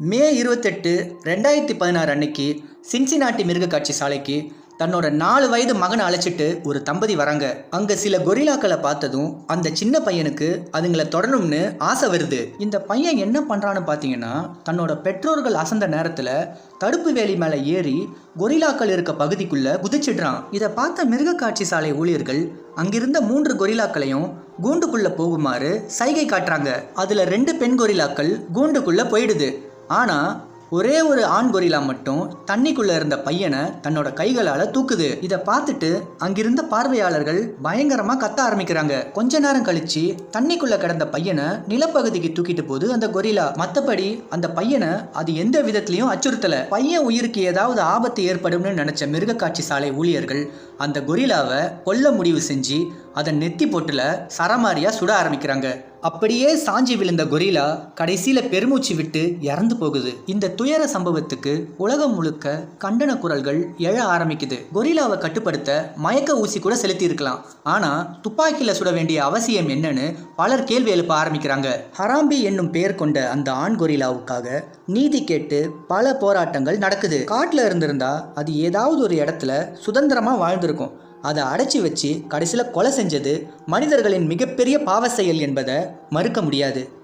மே இருபத்தெட்டு ரெண்டாயிரத்தி பதினாறு அன்னைக்கு சின்சினாட்டி மிருகக்காட்சி சாலைக்கு தன்னோட நாலு வயது மகனை அழைச்சிட்டு ஒரு தம்பதி வராங்க. அங்கே சில கொரில்லாக்களை பார்த்ததும் அந்த சின்ன பையனுக்கு அதுங்களை தொடரணும்னு ஆசை வருது. இந்த பையன் என்ன பண்ணுறான்னு பார்த்தீங்கன்னா தன்னோட பெற்றோர்கள் அசந்த நேரத்தில் தடுப்பு வேலி மேலே ஏறி கொரில்லாக்கள் இருக்க பகுதிக்குள்ளே குதிச்சிடுறான். இதை பார்த்த மிருகக்காட்சி சாலை ஊழியர்கள் அங்கிருந்த மூன்று கொரில்லாக்களையும் கூண்டுக்குள்ளே போகுமாறு சைகை காட்டுறாங்க. அதில் ரெண்டு பெண் கொரில்லாக்கள் கூண்டுக்குள்ளே போயிடுது. ஆனால் ஒரே ஒரு ஆண் கொரிலா மட்டும் தண்ணிக்குள்ள இருந்த பையனை தன்னோட கைகளால தூக்குது. இதை பார்த்துட்டு அங்கிருந்த பார்வையாளர்கள் பயங்கரமா கத்த ஆரம்பிக்கிறாங்க. கொஞ்ச நேரம் கழிச்சு தண்ணிக்குள்ள கிடந்த பையனை நிலப்பகுதிக்கு தூக்கிட்டு போது அந்த கொரிலா. மத்தபடி அந்த பையனை அது எந்த விதத்திலையும் அச்சுறுத்தல. பையன் உயிருக்கு ஏதாவது ஆபத்து ஏற்படும்னு நினைச்ச மிருகக்காட்சி சாலை ஊழியர்கள் அந்த கொரிலாவை கொல்ல முடிவு செஞ்சு அதன் நெத்தி பொட்டில் சரமாரியாக சுட ஆரம்பிக்கிறாங்க. அப்படியே சாஞ்சி விழுந்த கொரிலா கடைசியில் பெருமூச்சு விட்டு இறந்து போகுது. இந்த துயர சம்பவத்துக்கு உலகம் முழுக்க கண்டன குரல்கள் எழ ஆரம்பிக்குது. கொரிலாவை கட்டுப்படுத்த மயக்க ஊசி கூட செலுத்தி இருக்கலாம் துப்பாக்கியில் சுட வேண்டிய அவசியம் என்னன்னு பலர் கேள்வி எழுப்ப ஆரம்பிக்கிறாங்க. ஹராம்பி என்னும் பெயர் கொண்ட அந்த ஆண் கொரிலாவுக்காக நீதி கேட்டு பல போராட்டங்கள் நடக்குது. காட்டில் இருந்திருந்தா அது ஏதாவது ஒரு இடத்துல சுதந்திரமாக வாழ்ந்திருக்கும். அதை அடைச்சி வச்சு கடைசியில் கொலை செஞ்சது மனிதர்களின் மிகப்பெரிய பாவ செயல் என்பதை மறுக்க முடியாது.